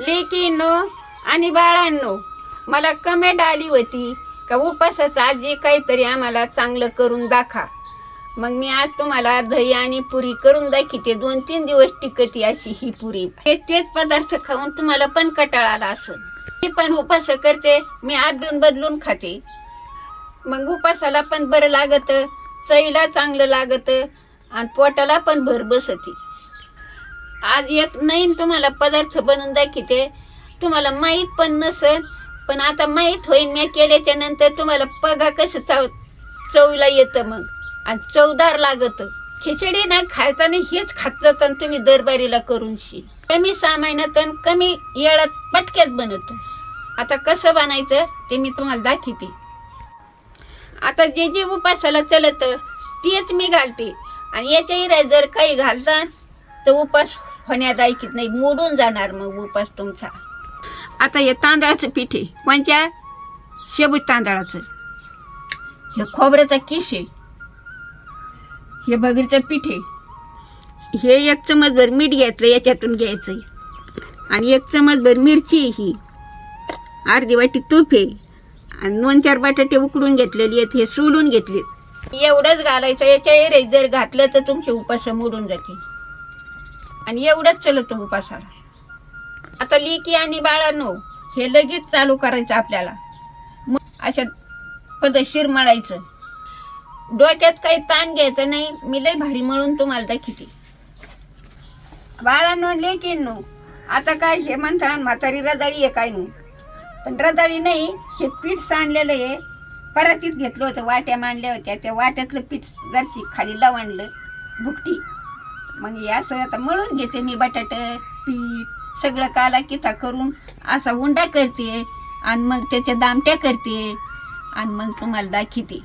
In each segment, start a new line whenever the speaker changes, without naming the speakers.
लेकीनो आणि बाळांनो मला कमेंट आली होती का उपासाचं आजी काहीतरी आम्हाला चांगलं करून दाखा. मग मी आज तुम्हाला दही आणि पुरी करून दाखवते दोन तीन दिवस टिकती अशी ही पुरी. तेच पदार्थ खाऊन तुम्हाला पण कटाळा आला असेल. मी पण उपास करते मी आदलून बदलून खाते. मग उपासाला पण बरं लागतं चईला चांगलं लागतं आणि पोटाला पण भर बसती. आज एक नवीन तुम्हाला पदार्थ बनवून दाखवते. तुम्हाला माहीत पण नसेल पण आता माहीत होईन मी केल्याच्यानंतर तुम्हाला पगा कसं चव चवीला येतं मग. आणि चवदार लागतं. खिचडी नाही खायचा नाही हेच खात जातं तुम्ही दरबारीला करून शी कमी सामान्यात आणि कमी येळात पटक्यात बनत. आता कसं बनायचं ते मी तुम्हाला दाखवते. आता जे जे उपासाला चलत तेच मी घालते. आणि याच्याही इरा जर काही घालता तर उपास होण्यात ऐकीत नाही मोडून जाणार मग उपास तुमचा. आता हे तांदळाचं पीठ आहे. कोणत्या शेबूज तांदळाचं. हे खोबऱ्याचा किस आहे. हे बगरीचं पीठ आहे. हे एक चमचभर मीठ घ्यायचं याच्यातून घ्यायचं. आणि एक चमचभर मिरची ही. अर्धी वाटी तूप आहे. आणि दोन चार बटाटे उकडून घेतलेली आहेत हे सोलून घेतलेत. एवढंच घालायचं याच्या एरे जर घातलं तर तुमचे उपास मोडून जातील. आणि एवढंच चलत उपासाला. आता लिकी आणि बाळांनो हे लगेच चालू करायचं आपल्याला. मग अशा पदशीर मळायचं डोक्यात काही ताण घ्यायचं नाही मी लय भारी म्हणून तुम्हाला दाखवते. बाळांनो लेकींनो आता काय हे म्हणता म्हातारी रजाळी आहे काय नाही. पण रजाळी नाही हे पीठ सांडलेलं आहे. परातीत घेतलं होतं वाट्या मांडल्या होत्या. त्या वाट्यातलं पीठ जरशी खाली लावणलं भुकटी मग हे असं आता मळून घेते मी बटाट पीठ सगळं काला किता करून असा उंडा करते आणि मग त्याच्या दामट्या करते आणि मग तुम्हाला दाखवते.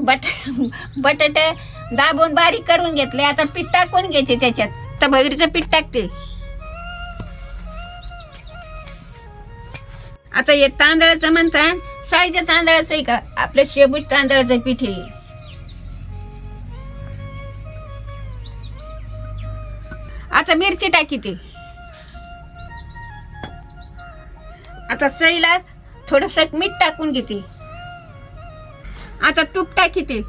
बट बटाटे दाबून बारीक करून घेतले आता पीठ टाकून घ्यायचे त्याच्यात. तर भगरीचं पीठ टाकते. आता हे तांदळाचं म्हणता साईच्या तांदळाचं आहे का? आपलं शेबूत तांदळाचं पीठ आहे. आता मिरची टाकी ते. आता चईला थोडस मीठ टाकून घेते. आता तूप टाकी ते.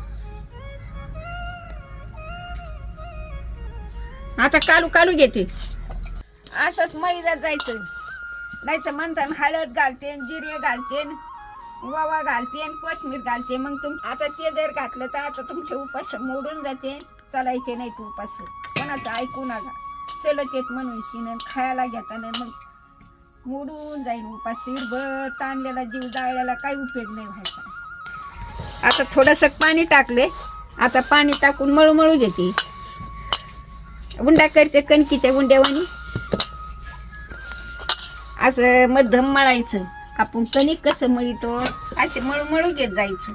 आता कालू कालू घेते. असंच मैदात जायचं. नाही तर म्हणताना हळद घालते जिरे घालते वावा घालते कोथमीर घालते. मग तुम आता ते जर घातलं तर आता तुमचे उपास मोडून जाते. चालायचे नाही तू उपास. कोणाचं ऐकू नका चलत येत म्हणून शिन खायला घेताना मग मोडून जाईल उपास. शिरभर ताणलेला जीव जाळल्याला काही उपयोग नाही व्हायचा. आता थोडंसं पाणी टाकले. आता पाणी टाकून मळूमळू घेते. उंडा करते कणकीच्या उंड्यावानी. असं मध्यम मळायचं. आपण कणिक कसं मळितो असे मळू मळू घेत जायचं.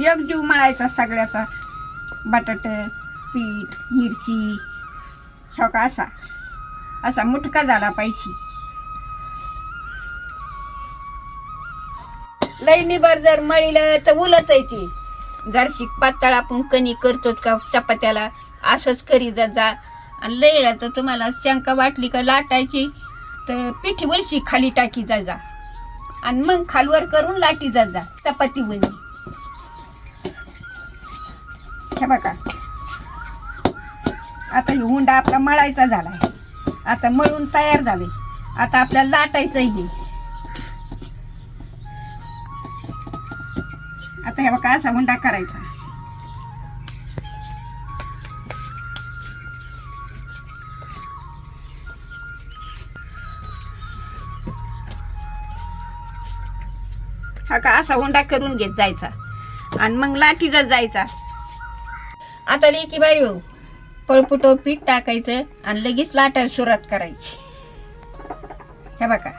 एक जीव मळायचा सगळ्याचा बटाट पीठ मिरची हो का असा. असा मुटका झाला पाहिजे. लईनीभर जर मळीलं तर उलच आहे ती. जरशी पातळ आपण कणी करतोच का चपात्याला असंच करीत जा. आणि लईला तर तुम्हाला शंका वाटली का लाटायची तर पिठीवरशी खाली टाकी जा जा. आणि मग खालवर करून लाटी जा जा चपाती बनी हे बघा. आता हे हुंडा आपला मळायचा झालाय. आता मळून तयार झाले. आता आपल्याला लाटायचं हे. आता हे बघा असा हुंडा करायचा. हा का असा हुंडा करून घेत जायचा. आणि मग लाठीचा जायचा. आता लेकी बाळी भाऊ हो, पळपुटो पीठ टाकायचं आणि लगेच लाटायला सुरुवात करायची. हे बघा.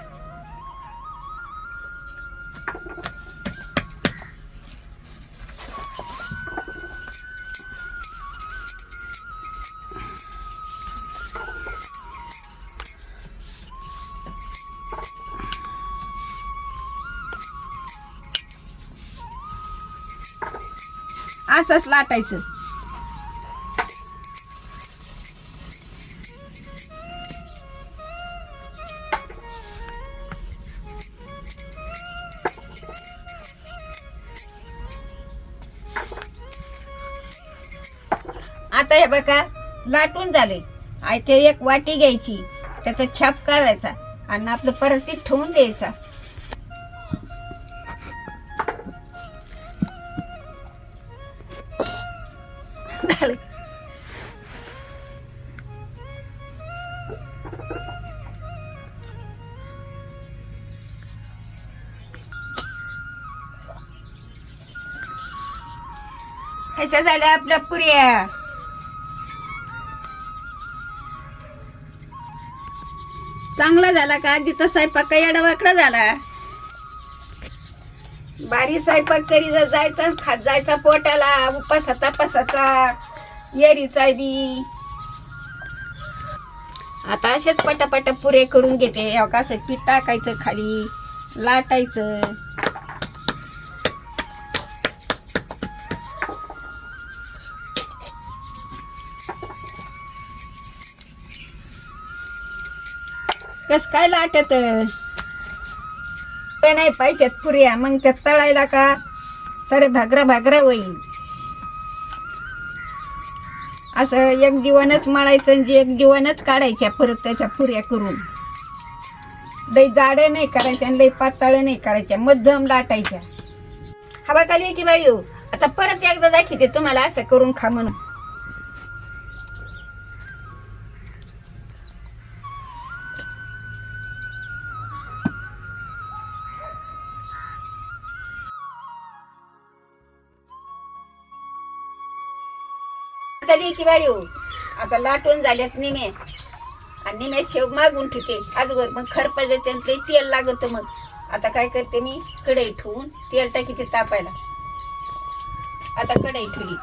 असंच लाटायचं. आता हे बघा लाटून झाले. आणि ते एक वाटी घ्यायची. त्याचा छाप करायचा आणि आपलं परत ठेवून द्यायचा. कशा झाल्या आपल्या पुऱ्या. चांगला झाला का? आजीचा स्वयंपाक काही अडवाकडा झाला. बारी स्वयंपाक करी जर जायचा खात जायचा पोटाला उपासाचा पसाचा येरीचा बी. आता असेच पटापटा पुरे करून घेते. अवकाश पीठ टाकायचं खाली लाटायचं. कस काय लाटत? ते नाही पाहिजेत पुऱ्या. मग त्यात तळायला का? सारे भागरा भागरा होईल. असं एक जीवनच मळायचं आणि एक जीवनच काढायच्या परत त्याच्या पुऱ्या करून. लई जाडे नाही करायच्या आणि लई पातळ नाही करायच्या मध्यम लाटायच्या. हवा खाली की बाळी हो. आता परत एकदा दाखवते तुम्हाला असं करून खा म्हणून. आता की बाळी हो आता लाटून झाल्यात निमे. आणि निमे शेव मागून ठेवते. आजवर मग खरपायचं आणि ते तेल लागत मग. आता काय करते मी? कढई ठेवून तेल टाकी ते तापायला. आता कढई ठेवली.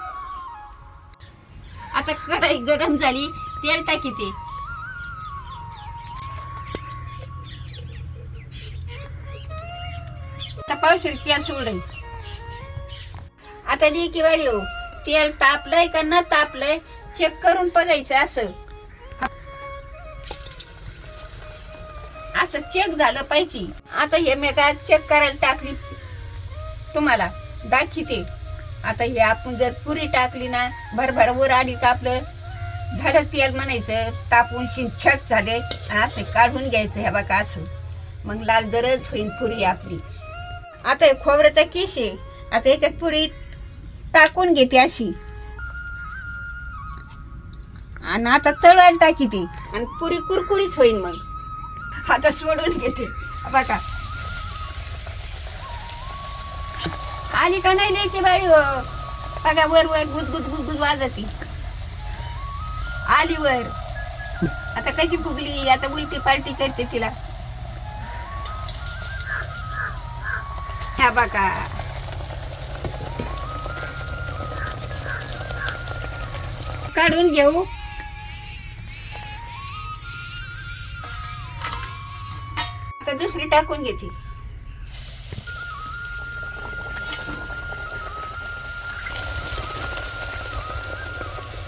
आता कढई गरम झाली तेल टाकी ते आता पावशीर तेल सोडून. आता दी की हो तेल तापलंय का न तापलंय चेक करून बघायचं असं. असं चेक झालं पाहिजे. आता हे मी काय चेक करायला टाकली? तुम्हाला दाखवते. आता हे आपण जर पुरी टाकली ना भरभर वर आली का आपलं झाडं तेल म्हणायचं तापून शिन छक झाले. असं काढून घ्यायचं ह्या बघा असं. मग लाल दरच होईल पुरी आपली. आता खोबऱ्याचा केस आहे. आता एका पुरी टाकून घेते अशी. आणि आता तळायला टाकी ती. आणि पुरी कुरकुरीत होईल मग. आता सोडून घेते. बघा. आली का नाही लेकी बाई हो? बघा वर वर गुदगुद गुदगुद वाजती. आली वर. आता कशी फुगली? आता उलटी पालटी करते तिला. ह्या बघा. काढून घेऊ. आता दुसरी टाकून घेते.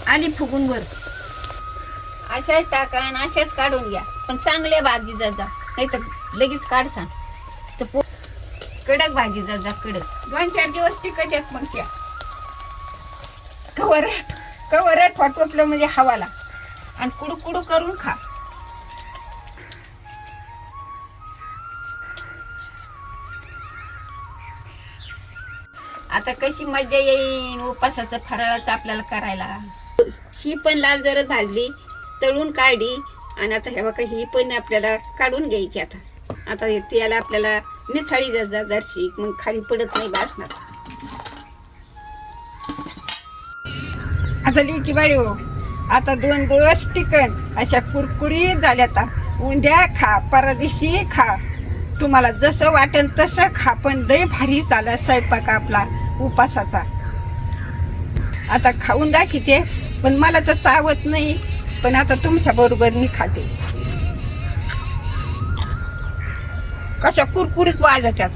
आणि फुगून वर. अशाच टाका आणि अशाच काढून घ्या. पण चांगल्या भाजी जाता नाही तर लगेच काढसा तर पो कडक भाजी जाता कडक. दोन चार दिवस टिकत मग त्या. कवर कवर ठोटवपलं म्हणजे हवाला. आणि कुडू कुडू करून खा. आता कशी मजा येईन उपासाचं फराळाचं आपल्याला करायला. ही पण लाल जरच भाजली तळून काढली आणि आता हे बघा ही पण आपल्याला काढून घ्यायची आता. आता त्याला आपल्याला निथाळी जा जरशी मग खाली पडत नाही भासणार आता लिखी बाळी हो आता दोन दिवस टिकन अशा कुरकुरीत झाल्या आता. उंद्या खा परदेशी खा. तुम्हाला जसं वाटेल तसं खा पण लय भारी झाला स्वयंपाक आपला उपासाचा. आता खाऊन दाखवते पण मला तर चावत नाही. पण आता तुमच्या बरोबर मी खाते. कशा कुरकुरीत वाजतात